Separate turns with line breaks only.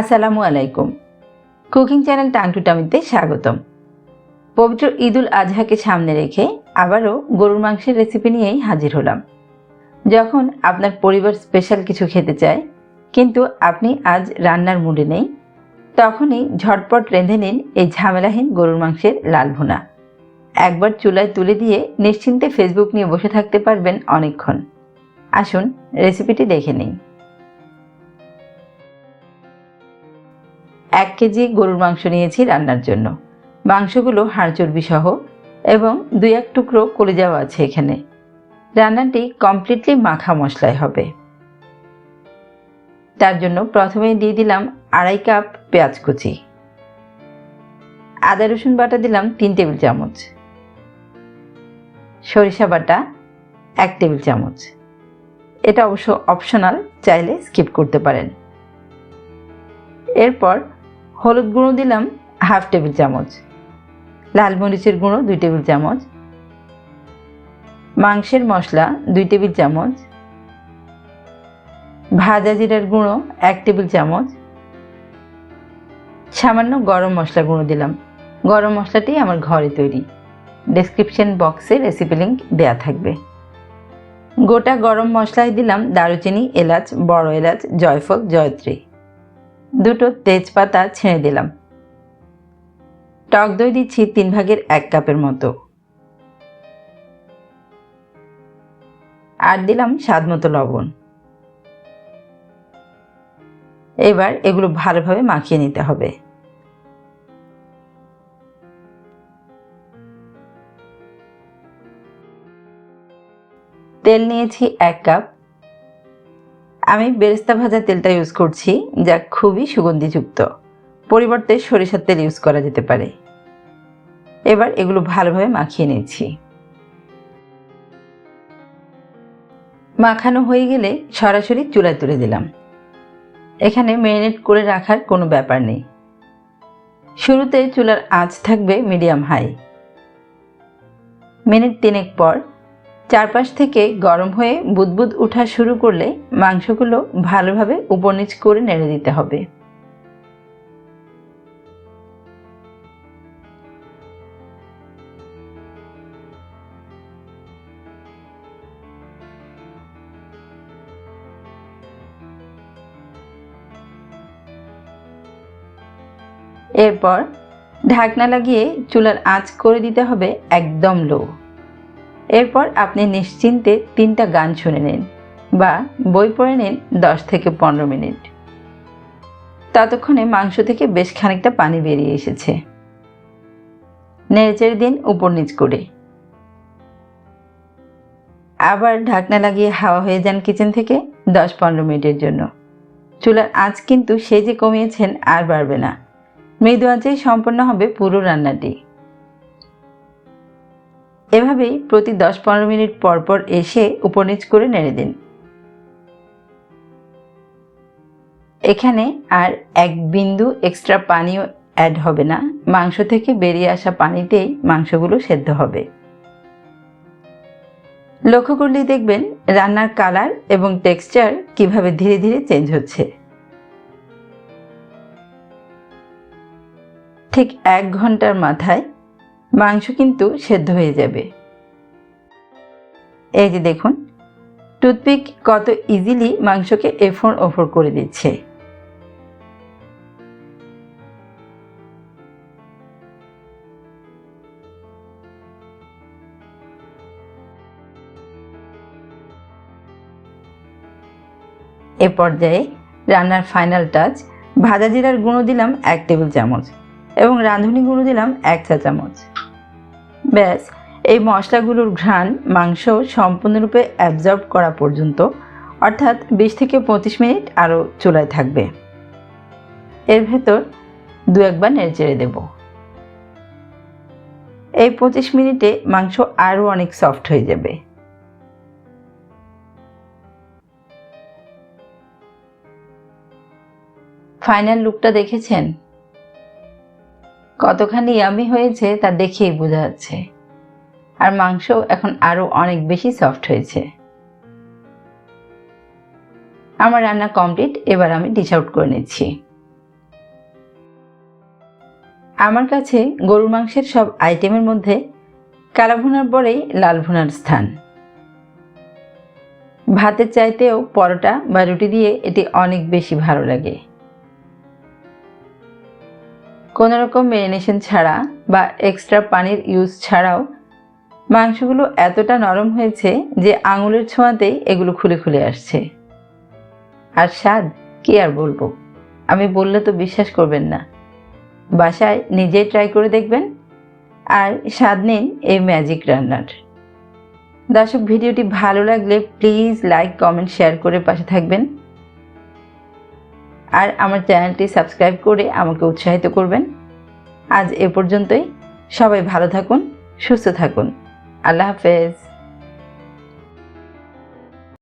আসসালামু আলাইকুম। Cooking channel tongue to টামিতে স্বাগতম। পবিত্র ঈদুল আজহাকে সামনে রেখে আবারও গরুর মাংসের রেসিপি নিয়েই হাজির হলাম। যখন আপনার পরিবার স্পেশাল কিছু খেতে চায়, কিন্তু আপনি আজ রান্নার মুডে নেই, তখনই ঝটপট রেঁধে নিন এই ঝামেলাহীন গরুর মাংসের লাল ভুনা। একবার চুলায় তুলে দিয়ে নিশ্চিন্তে ফেসবুক নিয়ে বসে থাকতে পারবেন অনেকক্ষণ। আসুন রেসিপিটি দেখে নিই। এক কেজি গরুর মাংস নিয়েছি রান্নার জন্য। মাংসগুলো হাড় চর্বি সহ এবং দুই এক টুকরো কলিজাও আছে এখানে। রান্নাটি কমপ্লিটলি মাখা মশলায় হবে। তার জন্য প্রথমেই দিয়ে দিলাম আড়াই কাপ পেঁয়াজ কুচি। আদা, রসুন বাটা দিলাম তিন টেবিল চামচ। সরিষা বাটা এক টেবিল চামচ। এটা অবশ্য অপশনাল চাইলে স্কিপ করতে পারেন। এরপর হলুদ গুঁড়ো দিলাম হাফ টেবিল চামচ, লাল মরিচের গুঁড়ো দুই টেবিল চামচ, মাংসের মশলা দুই টেবিল চামচ, ভাজা জিরার গুঁড়ো এক টেবিল চামচ, সামান্য গরম মশলা গুঁড়ো দিলাম। গরম মশলাটি আমার ঘরে তৈরি। ডেসক্রিপশন বক্সে রেসিপি লিঙ্ক দেয়া থাকবে। গোটা গরম মশলায় দিলাম দারুচিনি, এলাচ, বড় এলাচ, জয়ফল, জয়ত্রী। দুটো তেজপাতা ছেড়ে দিলাম। টক দই দিচ্ছি তিন ভাগের এক কাপের মতো। আর দিলাম স্বাদ মতো লবণ। এবার এগুলো ভালোভাবে মাখিয়ে নিতে হবে। তেল নিয়েছি এক কাপ। আমি বেরেস্তা ভাজা তেলটা ইউজ করছি, যা খুবই সুগন্ধিযুক্ত। পরিবর্তে সরিষার তেল ইউজ করা যেতে পারে। এবার এগুলো ভালোভাবে মাখিয়ে নিচ্ছি। মাখানো হয়ে গেলে সরাসরি চুলায় তুলে দিলাম। এখানে ম্যারিনেট করে রাখার কোনো ব্যাপার নেই। শুরুতে চুলার আঁচ থাকবে মিডিয়াম হাই মিনিট তিনেক পর চারপাশ থেকে গরম হয়ে বুদবুদ ওঠা শুরু করলে মাংসগুলো ভালোভাবে উপর নিচ করে নেড়ে দিতে হবে। এরপর ঢাকনা লাগিয়ে চুলার আঁচ করে দিতে হবে একদম লো। এরপর আপনি নিশ্চিন্তে তিনটা গান শুনে নিন বা বই পড়ে নিন দশ থেকে পনেরো মিনিট। ততক্ষণে মাংস থেকে বেশ খানিকটা পানি বেরিয়ে এসেছে। নেড়েচেড়ে দিন উপর নিচ করে। আবার ঢাকনা লাগিয়ে হাওয়া হয়ে যান কিচেন থেকে দশ পনেরো মিনিটের জন্য। চুলার আঁচ কিন্তু সে যে কমিয়েছেন আর বাড়বে না। মৃদু আঁচেই সম্পন্ন হবে পুরো রান্নাটি। এভাবেই প্রতি দশ পনেরো মিনিট পর পর এসে উপর নিচ করে নেড়ে দিন। এখানে আর এক বিন্দু এক্সট্রা পানিও অ্যাড হবে না। মাংস থেকে বেরিয়ে আসা পানিতেই মাংসগুলো সেদ্ধ হবে। লক্ষ্য করলেই দেখবেন রান্নার কালার এবং টেক্সচার কীভাবে ধীরে ধীরে চেঞ্জ হচ্ছে। ঠিক এক ঘণ্টার মাথায় মাংস কিন্তু সেদ্ধ হয়ে যাবে। এই যে দেখুন, টুথপিক কত ইজিলি মাংসকে এফোর ওফর করে দিচ্ছে। এ পর্যায়ে রান্নার ফাইনাল টাচ ভাজা জিরার গুঁড়ো দিলাম এক টেবিল চামচ এবং রাঁধুনি গুঁড়ো দিলাম এক চা চামচ। ব্যাস, এই মশলাগুলোর ঘ্রাণ মাংস সম্পূর্ণরূপে অ্যাবজর্ব করা পর্যন্ত, অর্থাৎ বিশ থেকে পঁচিশ মিনিট আরও চুলায় থাকবে। এর ভেতর দু একবার নেড়ে চেড়ে দেব। এই পঁচিশ মিনিটে মাংস আরও অনেক সফট হয়ে যাবে। ফাইনাল লুকটা দেখেছেন? কতখানি ইয়ামি হয়েছে তা দেখেই বোঝা যাচ্ছে। আর মাংস এখন আরও অনেক বেশি সফট হয়েছে। আমার রান্না কমপ্লিট এবার আমি ডিশ আউট করে নিচ্ছি। আমার কাছে গরুর মাংসের সব আইটেমের মধ্যে কালা ভুনার পরেই লাল ভুনার স্থান। ভাতের চাইতেও পরোটা বা রুটি দিয়ে এটি অনেক বেশি ভালো লাগে। কোনো রকম মেরিনেশন ছাড়া বা এক্সট্রা পানির ইউজ ছাড়াও মাংসগুলো এতটা নরম হয়েছে যে আঙুলের ছোঁয়াতেই এগুলো খুলে খুলে আসছে। আর স্বাদ, কি আর বলব? আমি বললে তো বিশ্বাস করবেন না। বাসায় নিজেই ট্রাই করে দেখবেন। আর স্বাদ নিন এই ম্যাজিক রান্নার। দর্শক, ভিডিওটি ভালো লাগলে প্লিজ লাইক কমেন্ট শেয়ার করে পাশে থাকবেন। আর আমার চ্যানেলটি সাবস্ক্রাইব করে আমাকে উৎসাহিত করবেন। আজ এ পর্যন্তই। সবাই ভালো থাকুন, সুস্থ থাকুন। আল্লাহ হাফেজ।